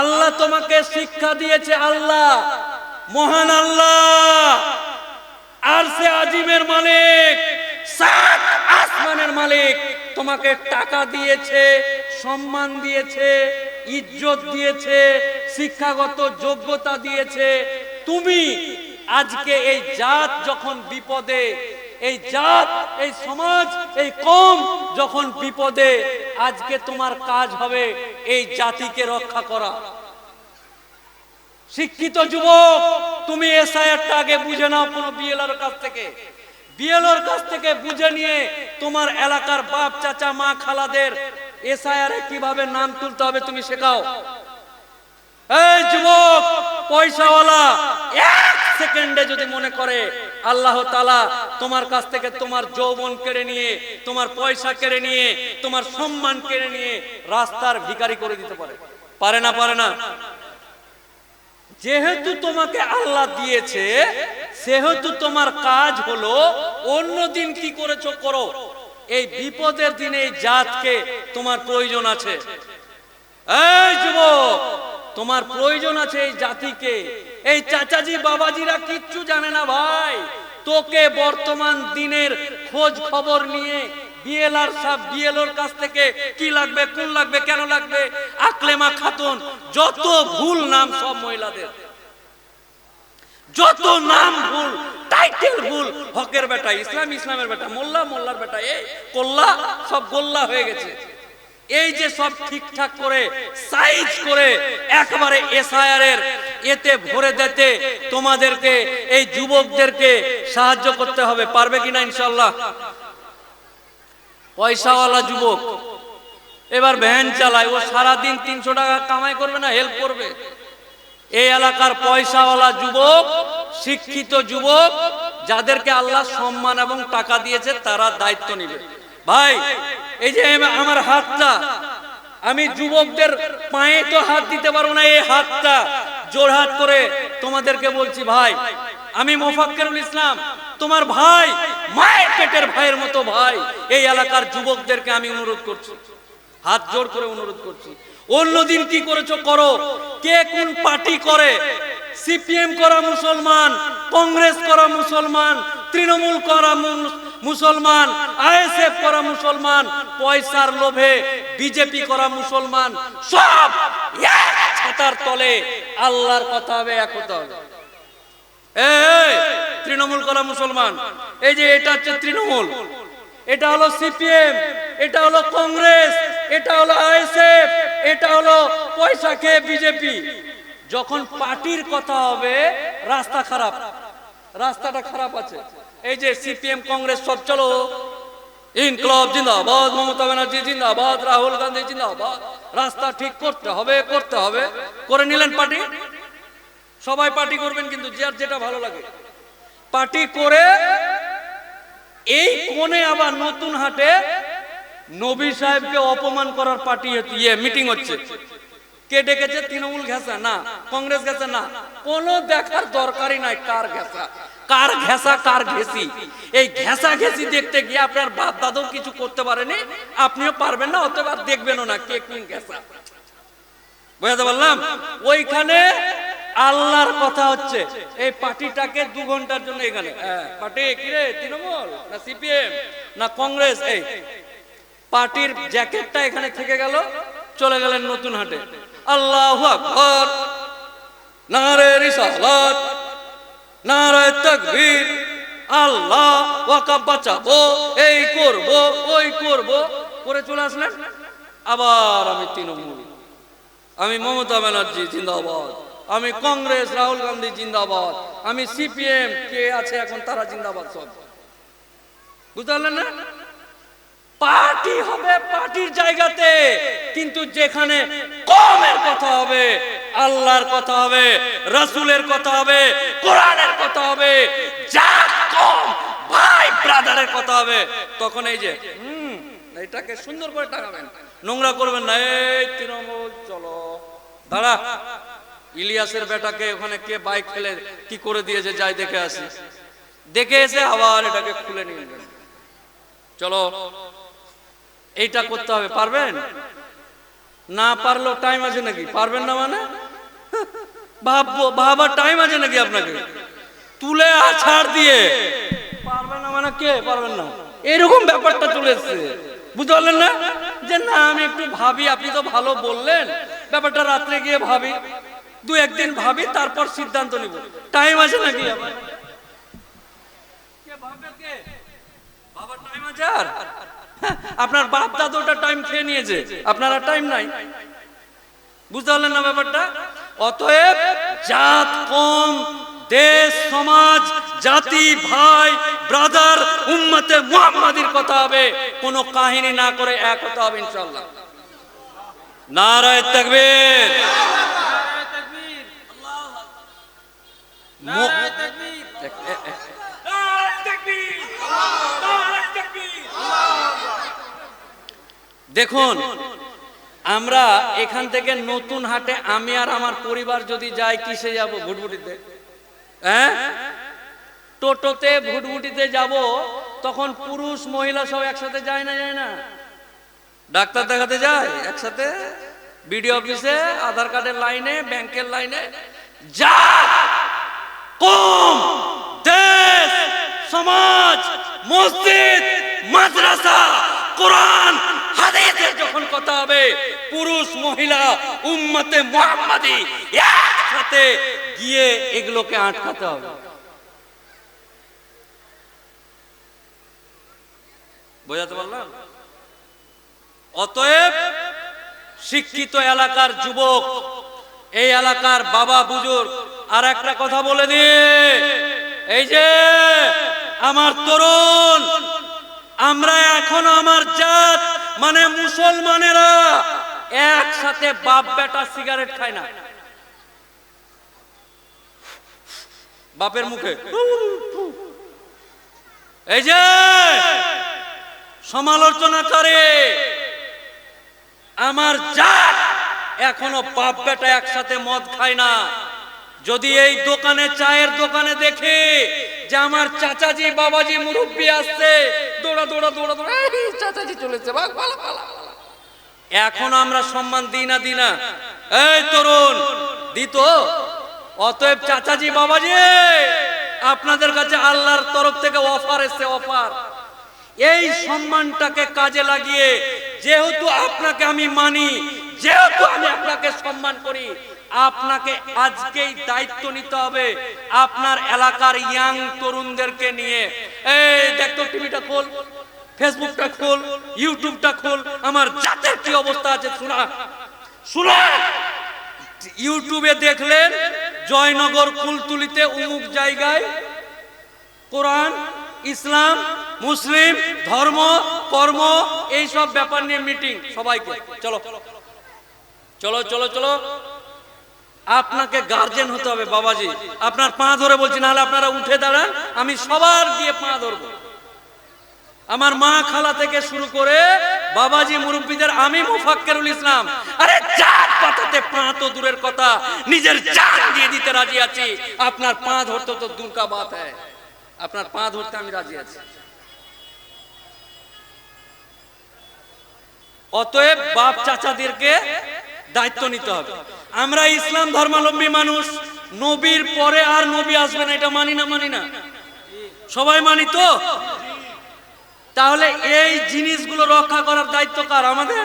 আল্লাহ তোমাকে শিক্ষা দিয়েছে আল্লাহ। মহান আল্লাহ। আর সে আজিমের মালিক আসমানের মালিক তোমাকে টাকা দিয়েছে, সম্মান দিয়েছে, ইজ্জত দিয়েছে, শিক্ষাগত যোগ্যতা দিয়েছে। তুমি আজকে এই জাত যখন বিপদে, এই জাত, এই সমাজ, এই কম যখন বিপদে, আজকে তোমার কাজ হবে এই জাতিকে রক্ষা করা। শিক্ষিত যুবক, তুমি এসআইআরটা আগে বুঝে নাও কোনো বিএলআর কাছ থেকে। কাছ থেকে বুঝে নিয়ে তোমার এলাকার বাপ, চাচা, মা, খালাদের এসআইআর কীভাবে নাম তুলতে হবে তুমি শেখাও। এই যুবক, পয়সাওয়ালা সেকেন্ডে যদি মনে করে, আল্লাহ তালা তোমার কাছ থেকে তোমার যৌবন কেড়ে নিয়ে, তোমার পয়সা কেড়ে নিয়ে, তোমার সম্মান কেড়ে নিয়ে রাস্তার ভিখারি করে দিতে পারে। পারে না পারে না। যেহেতু তোমাকে আল্লাহ দিয়েছে, সেহেতু তোমার কাজ হলো অন্য দিন কি করেছ করো। এই বিপদের দিনে এই জাতকে তোমার প্রয়োজন আছে। এই যুবক, তোমার প্রয়োজন আছে এই জাতিকে এই চাচাজি, বাবাজিরা কিচ্ছু জানে না ভাই। তোকে বর্তমান দিনের খোঁজ খবর নিয়ে বিএলআর সাহেব, বিএলওর কাছ থেকে কি লাগবে, কোন লাগবে, কেন লাগবে? আকলেমা খাতুন, যত ভুল নাম সব মহিলাদের। যত নাম ভুল টাইটেল ভুল, হকের বেটা, ইসলাম, ইসলামের বেটা, মোল্লা, মোল্লার বেটা, এই কোল্লা, সব গোল্লা হয়ে গেছে। এই যে সব ঠিকঠাক করে, সাইজ করে, একবারে এসআইআর এর এতে ভরে দিতে তোমাদেরকে, এই যুবকদেরকে সাহায্য করতে হবে। পারবে কিনা ইনশাল্লাহ পয়সাওয়ালা যুবক, এবার ভ্যান চালায়, ও সারাদিন তিনশো টাকা কামাই করবে না হেল্প করবে। এই এলাকার পয়সাওয়ালা যুবক, শিক্ষিত যুবক, যাদেরকে আল্লাহ সম্মান এবং টাকা দিয়েছে, তারা দায়িত্ব নেবে। ভাই, এই যে আমার হাতটা, আমি যুবকদের পায়ে তো হাত দিতে পারব না, এই হাতটা। জোর হাত করে তোমাদেরকে বলছি ভাই, আমি মোফাক্কেরুল ইসলাম, তোমার ভাই, মায়ের পেটের ভাইয়ের মতো ভাই, এই এলাকার যুবকদেরকে আমি অনুরোধ করছি, হাত জোর করে অনুরোধ করছি। অন্যদিন কি করেছ করো? কে কোন পার্টি করে? সিপিএম করা মুসলমান, কংগ্রেস করা মুসলমান, তৃণমূল করা মুসলমান, আইএসএফ করা মুসলমান, পয়সার লোভে বিজেপি করা মুসলমান, সব ছাতার তলে আল্লাহর কথা হবে এক হবে। তৃণমূল করা মুসলমান, এই যে এটা হচ্ছে তৃণমূল, এটা হলো সিপিএম, এটা হলো কংগ্রেস, এটা হলো আইএসএফ, এটা হলো পয়সা খেয়ে বিজেপি। যখন পার্টির কথা হবে, রাস্তা খারাপ, রাস্তাটা খারাপ আছে। এই যে সিপিএম, কংগ্রেস সব চলো ইনকলাব জিন্দাবাদ, মমতা ব্যানার্জি জিন্দাবাদ, রাহুল গান্ধী জিন্দাবাদ। রাস্তা ঠিক করতে হবে করতে হবে। করে নিলেন পার্টি? সবাই পার্টি করবেন কিন্তু যার যেটা ভালো লাগে। পার্টি করে এই কোণে আবার নতুন হাটে নবী সাহেবকে অপমান করার পার্টি ইয়ে মিটিং হচ্ছে। কে ডেকেছে? তৃণমূল ঘেঁষা? না। কংগ্রেস ঘেঁষা? না। কোনো দেখার দরকারই নাই কার ঘেঁষা। কার ঘেঁষা কার ঘেঁষি? এই ঘেঁষা ঘেঁষি দেখতে গিয়ে আপনার বাপ দাদু কিছু করতে পারেনি। আপনিও পারবেন না অতএব আর দেখবেনও না কে কোন ঘেঁষা। বুঝাতে পারলাম? ওইখানে আল্লাহর কথা হচ্ছে। এই পার্টিটাকে দু ঘণ্টার জন্য এখানে। হ্যাঁ, পার্টি কিরে তৃণমূল না সিপিএম না কংগ্রেস? এই পার্টির জ্যাকেটটা এখানে থেকে গেল চলে গেলেন নতুন হাটে। আল্লাহ আকবর। নারে রিসালাত। নারে তাকবীর, আল্লাহ ওয়াকাব বাঁচাবো, এই করব, ওই করব। করে চলে আসলেন। আবার আমি তৃণমূল। আমি মমতা ব্যানার্জি, জিন্দাবাদ। আমি কংগ্রেস, রাহুল গান্ধী, জিন্দাবাদ। আমি সিপিএম, কে আছে এখন তারা জিন্দাবাদ সব। বুঝতে না? পার্টি হবে, পার্টির জায়গাতে। কিন্তু যেখানে কমের কথা হবে আল্লাহর কথা হবে, রাসূলের কথা হবে, কোরআনের কথা হবে, যা কম ভাই ব্রাদারের কথা হবে। তখন এই যে, হুম এটাকে সুন্দর করে টাকাবেন নোংরা করবেন না, এই তৃণমূল, চলো। দাঁড়া, ইলিয়াসের বেটাকে ওখানে কে বাইক ফেলে, কি করে দিয়েছে, যাই দেখে আসি। দেখে এসে আবার এটাকে খুলে নিয়ে চলো, এইটা করতে হবে, পারবেন? না পারলেও টাইম আছে নাকি? পারবেন না মানে? ভাববো ভাবার টাইম আছে নাকি আপনাকে? তুলে আছাড় দিয়ে। পারবেন না মানে কে? পারবেন না। এরকম ব্যাপারটা চলে এসছে। বুঝতে পারলেন না? যে না, আমি একটু ভাবি, আপনি তো ভালো বললেন। ব্যাপারটা রাত্রে গিয়ে ভাবি। দু একদিন ভাবি, তারপর সিদ্ধান্ত নিব। টাইম আছে নাকি? আর? আপনার বাপ দাদুটা টাইম খেয়ে নিয়েছে। আপনারা টাইম নাই। বুঝতে পারলেন না ব্যাপারটা? অতএব জাত কম দেশ সমাজ জাতি ভাই ব্রাদার উম্মতে মুহাম্মাদির কথা হবে। কোনো কাহিনী না করে এক হতে হবে তাকবীর। নারায়ে তাকবীর। দেখুন আমরা এখান থেকে নতুন হাটে আমি আর আমার পরিবার যদি যাই, কিসে যাব? ভুটভুটিতে। হ্যাঁ? টোটোতে ভুটভুটিতে যাব, তখন পুরুষ, মহিলা সব একসাথে যায় না যায় না? ডাক্তার দেখাতে যায় একসাথে? বিডি অফিসে, আধার কার্ডের লাইনে, ব্যাংকের লাইনে। যা! কম, দেশ, সমাজ, মসজিদ, মাদ্রাসা, কোরআন হাদিসের হবে। পুরুষ, মহিলা, উম্মতে মুহাম্মাদি একসাথে গিয়ে এগুলোকে আটকাতে হবে। বোঝাতে পারলাম? অতএব শিক্ষিত এলাকার যুবক, এই এলাকার বাবা বুজুর আর একটা কথা বলে দিয়ে এই যে, আমার তরুণ, আমরা এখন আমার জাত। মানে মুসলমানেরা একসাথে বাপ বেটা সিগারেট খায় না। বাপের মুখে। এই যে সমালোচনা করে, আমার জাত এখনও বাপ বেটা একসাথে মদ খায় না। যদি এই দোকানে, চায়ের দোকানে দেখে যে আমার চাচাজি, বাবাজি, মুরব্বী আসছে দৌড়া দৌড়া দৌড়া দৌড়া। চাচাজি চলেছে ভাগ এখন আমরা সম্মান দিই না দিই না। এই তরুণ দিত অতএব চাচাজি বাবাজি আপনাদের কাছে আল্লাহর তরফ থেকে অফার এসছে অফার এই সম্মানটাকে কাজে লাগিয়ে যেহেতু আপনাকে আমি মানি যেহেতু আমি আপনাকে সম্মান করি আপনাকে আজকেই দায়িত্ব নিতে হবে আপনার এলাকার ইয়াং তরুণদেরকে নিয়ে। এই দেখতো টিভিটা খোল, ফেসবুকটা খোল, ইউটিউবটা খোল, আমার জাতের কি অবস্থা আছে শোনা। শোনা! ইউটিউবে দেখলেন জয়নগর কুলতুলিতে উমুক জায়গায় কোরআন, ইসলাম, মুসলিম, ধর্ম, কর্ম এই সব ব্যাপার নিয়ে মিটিং সবাইকে। চলো। চলো চলো চলো। আপনাকে গার্জেন হতে হবে বাবাজি। আপনার পা ধরে বলছি, নাহলে আপনারা উঠে দাঁড়ান, আমি সবার দিয়ে পা ধরবো। আমার মা খালা থেকে শুরু করে বাবাজি মুরব্বীদের, আমি মুফাক্কেরুল ইসলাম। আরে চার পাতাতে পা তো দূরের কথা, নিজের জান দিয়ে দিতে রাজি আছি। আপনার পা ধরতে তো দূর কা বাত হ্যায়। আপনার পা ধরতে আমি রাজি আছি। অতএব বাপ চাচাদেরকে দায়িত্ব নিতে হবে। আমরা ইসলাম ধর্মাবলম্বী মানুষ, নবীর পরে আর নবী আসবে না, এটা মানি না মানি না। সবাই মানি তো? তাহলে এই জিনিসগুলো রক্ষা করার দায়িত্ব কার? আমাদের?